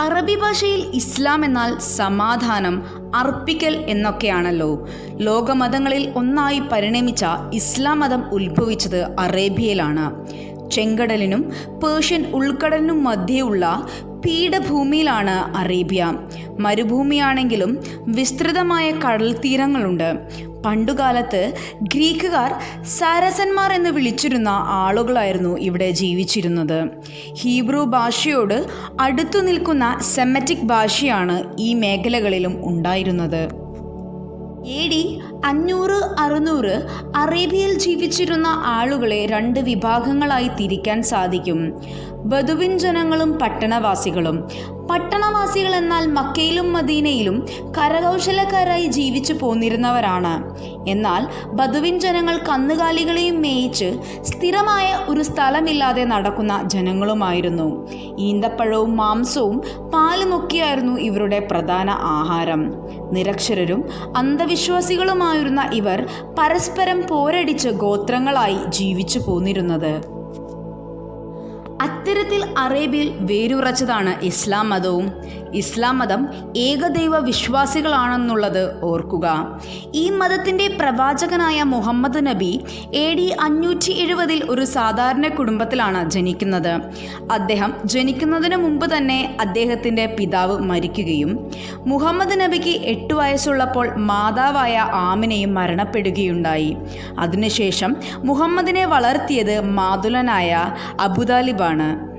അറബി ഭാഷയിൽ ഇസ്ലാം എന്നാൽ സമാധാനം അർപ്പിക്കൽ എന്നൊക്കെയാണല്ലോ. ലോകമതങ്ങളിൽ ഒന്നായി പരിണമിച്ച ഇസ്ലാം മതം ഉത്ഭവിച്ചത് അറേബ്യയിലാണ്. ചെങ്കടലിനും പേർഷ്യൻ ഉൾക്കടലിനും മധ്യയുള്ള പീഠഭൂമിയിലാണ് അറേബ്യ. മരുഭൂമിയാണെങ്കിലും വിസ്തൃതമായ കടൽ തീരങ്ങളുണ്ട് പണ്ടുകാലത്ത് ഗ്രീക്കുകാർ സാരസന്മാർ എന്ന് വിളിച്ചിരുന്ന ആളുകളായിരുന്നു ഇവിടെ ജീവിച്ചിരുന്നത്. ഹീബ്രു ഭാഷയോട് അടുത്തു നിൽക്കുന്ന സെമറ്റിക് ഭാഷയാണ് ഈ മേഖലകളിലും ഉണ്ടായിരുന്നത്. എ ഡി അഞ്ഞൂറ് അറുന്നൂറ് അറേബ്യയിൽ ജീവിച്ചിരുന്ന ആളുകളെ രണ്ട് വിഭാഗങ്ങളായി തിരിക്കാൻ സാധിക്കും. ബദുവിൻ ജനങ്ങളും പട്ടണവാസികളും. പട്ടണവാസികൾ എന്നാൽ മക്കയിലും മദീനയിലും കരകൗശലക്കാരായി ജീവിച്ചു പോന്നിരുന്നവരാണ്. എന്നാൽ ബദുവിൻ ജനങ്ങൾ കന്നുകാലികളെയും മേയിച്ച് സ്ഥിരമായ ഒരു സ്ഥലമില്ലാതെ നടക്കുന്ന ജനങ്ങളുമായിരുന്നു. ഈന്തപ്പഴവും മാംസവും പാലുമൊക്കെയായിരുന്നു ഇവരുടെ പ്രധാന ആഹാരം. നിരക്ഷരരും അന്ധവിശ്വാസികളുമായിരുന്ന ഇവർ പരസ്പരം പോരടിച്ച ഗോത്രങ്ങളായി ജീവിച്ചു പോന്നിരുന്നത്. അത്തരത്തിൽ അറേബ്യയിൽ വേരുറച്ചതാണ് ഇസ്ലാം മതവും. ഇസ്ലാം മതം ഏകദൈവ വിശ്വാസികളാണെന്നുള്ളത് ഓർക്കുക. ഈ മതത്തിന്റെ പ്രവാചകനായ മുഹമ്മദ് നബി എ ഡി അഞ്ഞൂറ്റി എഴുപതിൽ ഒരു സാധാരണ കുടുംബത്തിലാണ് ജനിക്കുന്നത്. അദ്ദേഹം ജനിക്കുന്നതിന് മുമ്പ് തന്നെ അദ്ദേഹത്തിന്റെ പിതാവ് മരിക്കുകയും മുഹമ്മദ് നബിക്ക് എട്ട് വയസ്സുള്ളപ്പോൾ മാതാവായ ആമിനയും മരണപ്പെടുകയുണ്ടായി. അതിനുശേഷം മുഹമ്മദിനെ വളർത്തിയത് മാതുലനായ അബുദാലിബാണ്.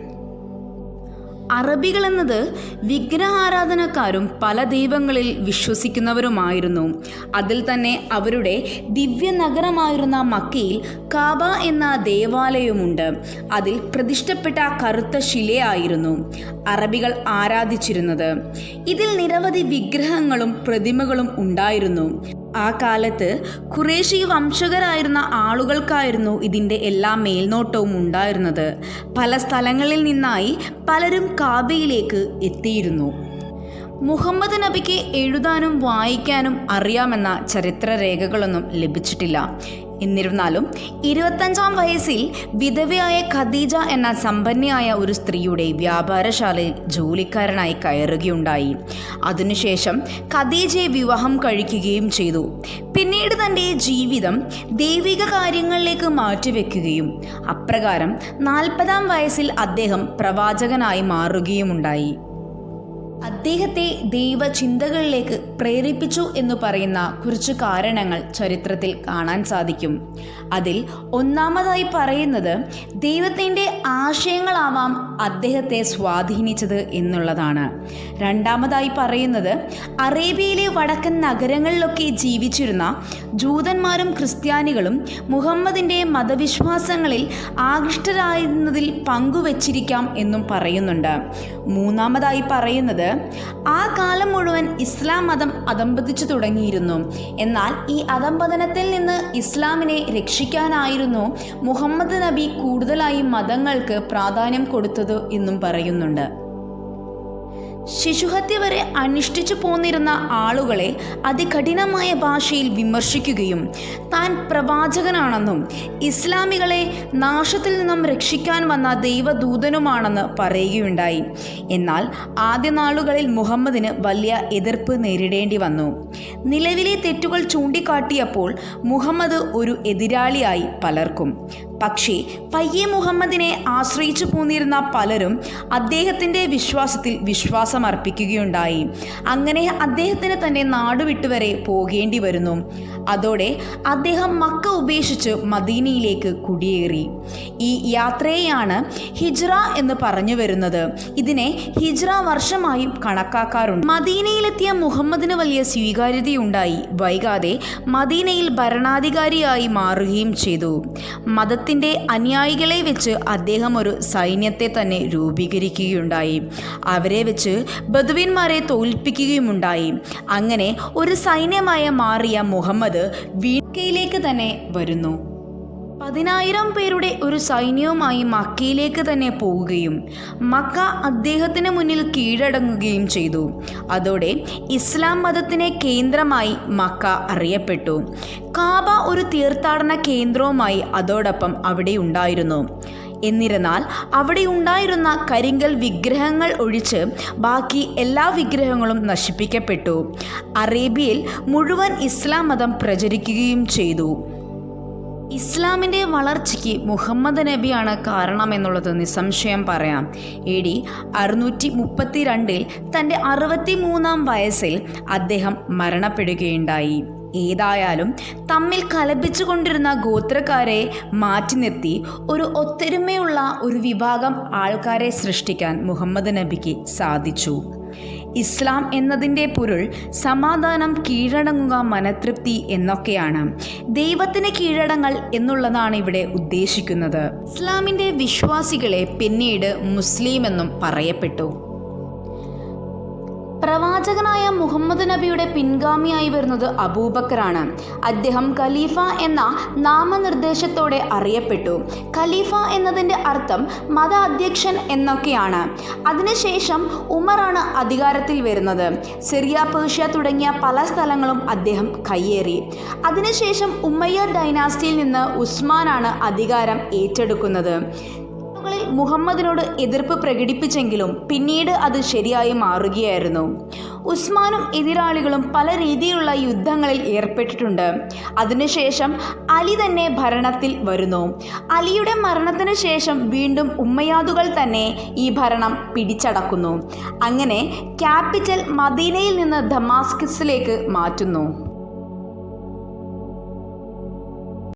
അറബികൾ എന്നത് വിഗ്രഹാരാധനക്കാരും പല ദൈവങ്ങളിൽ വിശ്വസിക്കുന്നവരുമായിരുന്നു. അതിൽ തന്നെ അവരുടെ ദിവ്യ നഗരമായിരുന്ന മക്കയിൽ കാബ എന്ന ദേവാലയമുണ്ട്. അതിൽ പ്രതിഷ്ഠപ്പെട്ട കറുത്ത ശിലയായിരുന്നു അറബികൾ ആരാധിച്ചിരുന്നത്. ഇതിൽ നിരവധി വിഗ്രഹങ്ങളും പ്രതിമകളും ഉണ്ടായിരുന്നു. ആ കാലത്ത് ഖുറേഷി വംശകരായിരുന്ന ആളുകൾക്കായിരുന്നു ഇതിന്റെ എല്ലാ മേൽനോട്ടവും ഉണ്ടായിരുന്നത്. പല സ്ഥലങ്ങളിൽ നിന്നായി പലരും കാബയിലേക്ക് എത്തിയിരുന്നു. മുഹമ്മദ് നബിക്ക് എഴുതാനും വായിക്കാനും അറിയാമെന്ന ചരിത്രരേഖകളൊന്നും ലഭിച്ചിട്ടില്ല. എന്നിരുന്നാലും ഇരുപത്തഞ്ചാം വയസ്സിൽ വിധവയായ ഖദീജ എന്ന സമ്പന്നയായ ഒരു സ്ത്രീയുടെ വ്യാപാരശാലയിൽ ജോലിക്കാരനായി കയറുകയുണ്ടായി. അതിനുശേഷം ഖദീജയെ വിവാഹം കഴിക്കുകയും ചെയ്തു. പിന്നീട് തന്റെ ജീവിതം ദൈവിക കാര്യങ്ങളിലേക്ക് മാറ്റിവെക്കുകയും അപ്രകാരം നാൽപ്പതാം വയസ്സിൽ അദ്ദേഹം പ്രവാചകനായി മാറുകയുമുണ്ടായി. അദ്ദേഹത്തെ ദൈവചിന്തകളിലേക്ക് പ്രേരിപ്പിച്ചു എന്ന് പറയുന്ന കുറച്ച് കാരണങ്ങൾ ചരിത്രത്തിൽ കാണാൻ സാധിക്കും. അതിൽ ഒന്നാമതായി പറയുന്നത് ദൈവത്തിന്റെ ആശയങ്ങളാവാം അദ്ദേഹത്തെ സ്വാധീനിച്ചത് എന്നുള്ളതാണ്. രണ്ടാമതായി പറയുന്നത് അറേബ്യയിലെ വടക്കൻ നഗരങ്ങളിലൊക്കെ ജീവിച്ചിരുന്ന ജൂതന്മാരും ക്രിസ്ത്യാനികളും മുഹമ്മദിന്റെ മതവിശ്വാസങ്ങളിൽ ആകൃഷ്ടരായിരുന്നതിൽ പങ്കുവച്ചിരിക്കാം എന്നും പറയുന്നുണ്ട്. മൂന്നാമതായി പറയുന്നത് ആ കാലം മുഴുവൻ ഇസ്ലാം മതം അതമ്പതിച്ചു തുടങ്ങിയിരുന്നു. എന്നാൽ ഈ അതമ്പതനത്തിൽ നിന്ന് ഇസ്ലാമിനെ രക്ഷിക്കാനായിരുന്നു മുഹമ്മദ് നബി കൂടുതലായി മതങ്ങൾക്ക് പ്രാധാന്യം കൊടുത്തത് എന്നും പറയുന്നുണ്ട്. ശിശുഹത്യ വരെ അനുഷ്ഠിച്ചു പോന്നിരുന്ന ആളുകളെ അതികഠിനമായ ഭാഷയിൽ വിമർശിക്കുകയും താൻ പ്രവാചകനാണെന്നും ഇസ്ലാമികളെ നാശത്തിൽ നിന്നും രക്ഷിക്കാൻ വന്ന ദൈവദൂതനുമാണെന്ന് പറയുകയുണ്ടായി. എന്നാൽ ആദ്യ നാളുകളിൽ മുഹമ്മദിന് വലിയ എതിർപ്പ് നേരിടേണ്ടി വന്നു. നിലവിലെ തെറ്റുകൾ ചൂണ്ടിക്കാട്ടിയപ്പോൾ മുഹമ്മദ് ഒരു എതിരാളിയായി പലർക്കും. പക്ഷേ പയ്യെ മുഹമ്മദിനെ ആശ്രയിച്ചു പോന്നിരുന്ന പലരും അദ്ദേഹത്തിന്റെ വിശ്വാസത്തിൽ വിശ്വാസം അർപ്പിക്കുകയുണ്ടായി അങ്ങനെ അദ്ദേഹത്തിന് തന്നെ നാടുവിട്ടുവരെ പോകേണ്ടി വരുന്നു. അതോടെ അദ്ദേഹം മക്ക ഉപേക്ഷിച്ച് മദീനയിലേക്ക് കുടിയേറി. ഈ യാത്രയെയാണ് ഹിജ്റ എന്ന് പറഞ്ഞു വരുന്നത്. ഇതിനെ ഹിജ്റ വർഷമായി കണക്കാക്കാറുണ്ട്. മദീനയിലെത്തിയ മുഹമ്മദിന് വലിയ സ്വീകാര്യതയുണ്ടായി. വൈകാതെ മദീനയിൽ ഭരണാധികാരിയായി മാറുകയും ചെയ്തു. മതത്തിന്റെ അനുയായികളെ വെച്ച് അദ്ദേഹം ഒരു സൈന്യത്തെ തന്നെ രൂപീകരിക്കുകയുണ്ടായി. അവരെ വെച്ച് ബദുവിന്മാരെ തോൽപ്പിക്കുകയുമുണ്ടായി. അങ്ങനെ ഒരു സൈന്യമായ മാറിയ മുഹമ്മദ് വീക്കയിലേക്ക് തന്നെ വരുന്നു. പതിനായിരം പേരുടെ ഒരു സൈന്യവുമായി മക്കയിലേക്ക് തന്നെ പോവുകയും മക്ക അദ്ദേഹത്തിന് മുന്നിൽ കീഴടങ്ങുകയും ചെയ്തു. അതോടെ ഇസ്ലാം മതത്തിനെ കേന്ദ്രമായി മക്ക അറിയപ്പെട്ടു. കാബ ഒരു തീർത്ഥാടന കേന്ദ്രവുമായി അതോടൊപ്പം അവിടെ ഉണ്ടായിരുന്നു. എന്നിരുന്നാൽ അവിടെ ഉണ്ടായിരുന്ന കരിങ്കൽ വിഗ്രഹങ്ങൾ ഒഴിച്ച് ബാക്കി എല്ലാ വിഗ്രഹങ്ങളും നശിപ്പിക്കപ്പെട്ടു. അറേബ്യയിൽ മുഴുവൻ ഇസ്ലാം മതം പ്രചരിക്കുകയും ചെയ്തു. ഇസ്ലാമിന്റെ വളർച്ചയ്ക്ക് മുഹമ്മദ് നബിയാണ് കാരണമെന്നുള്ളത് നിസ്സംശയം പറയാം. എ ഡി അറുന്നൂറ്റി മുപ്പത്തി രണ്ടിൽ തന്റെ അറുപത്തി മൂന്നാം വയസ്സിൽ അദ്ദേഹം മരണപ്പെടുകയുണ്ടായി. ഏതായാലും തമ്മിൽ കലപിച്ചുകൊണ്ടിരുന്ന ഗോത്രക്കാരെ മാറ്റി നിർത്തി ഒരു ഒത്തൊരുമയുള്ള ഒരു വിഭാഗം ആൾക്കാരെ സൃഷ്ടിക്കാൻ മുഹമ്മദ് നബിക്ക് സാധിച്ചു. ഇസ്ലാം എന്നതിന്റെ പൊരുൾ സമാധാനം കീഴടങ്ങുക മനതൃപ്തി എന്നൊക്കെയാണ്. ദൈവത്തിന് കീഴടങ്ങൽ എന്നുള്ളതാണ് ഇവിടെ ഉദ്ദേശിക്കുന്നത്. ഇസ്ലാമിന്റെ വിശ്വാസികളെ പിന്നീട് മുസ്ലിം എന്നും പറയപ്പെട്ടു. പ്രവാചകനായ മുഹമ്മദ് നബിയുടെ പിൻഗാമിയായി വരുന്നത് അബൂബക്കറാണ്. അദ്ദേഹം ഖലീഫ എന്ന നാമനിർദ്ദേശത്തോടെ അറിയപ്പെട്ടു. ഖലീഫ എന്നതിന്റെ അർത്ഥം മത അധ്യക്ഷൻ എന്നൊക്കെയാണ്. അതിനുശേഷം ഉമറാണ് അധികാരത്തിൽ വരുന്നത്. സിറിയ പേർഷ്യ തുടങ്ങിയ പല സ്ഥലങ്ങളും അദ്ദേഹം കയ്യേറി. അതിനുശേഷം ഉമ്മയ്യ ഡൈനാസ്റ്റിയിൽ നിന്ന് ഉസ്മാനാണ് അധികാരം ഏറ്റെടുക്കുന്നത്. മുഹമ്മദിനോട് എതിർപ്പ് പ്രകടിപ്പിച്ചെങ്കിലും പിന്നീട് അത് ശരിയായി മാറുകയായിരുന്നു. ഉസ്മാനും എതിരാളികളും പല രീതിയിലുള്ള യുദ്ധങ്ങളിൽ ഏർപ്പെട്ടിട്ടുണ്ട്. അതിനുശേഷം അലി തന്നെ ഭരണത്തിൽ വരുന്നു. അലിയുടെ മരണത്തിന് ശേഷം വീണ്ടും ഉമ്മയാദുകൾ തന്നെ ഈ ഭരണം പിടിച്ചടക്കുന്നു. അങ്ങനെ ക്യാപിറ്റൽ മദീനയിൽ നിന്ന് ദമാസ്കസിലേക്ക് മാറ്റുന്നു.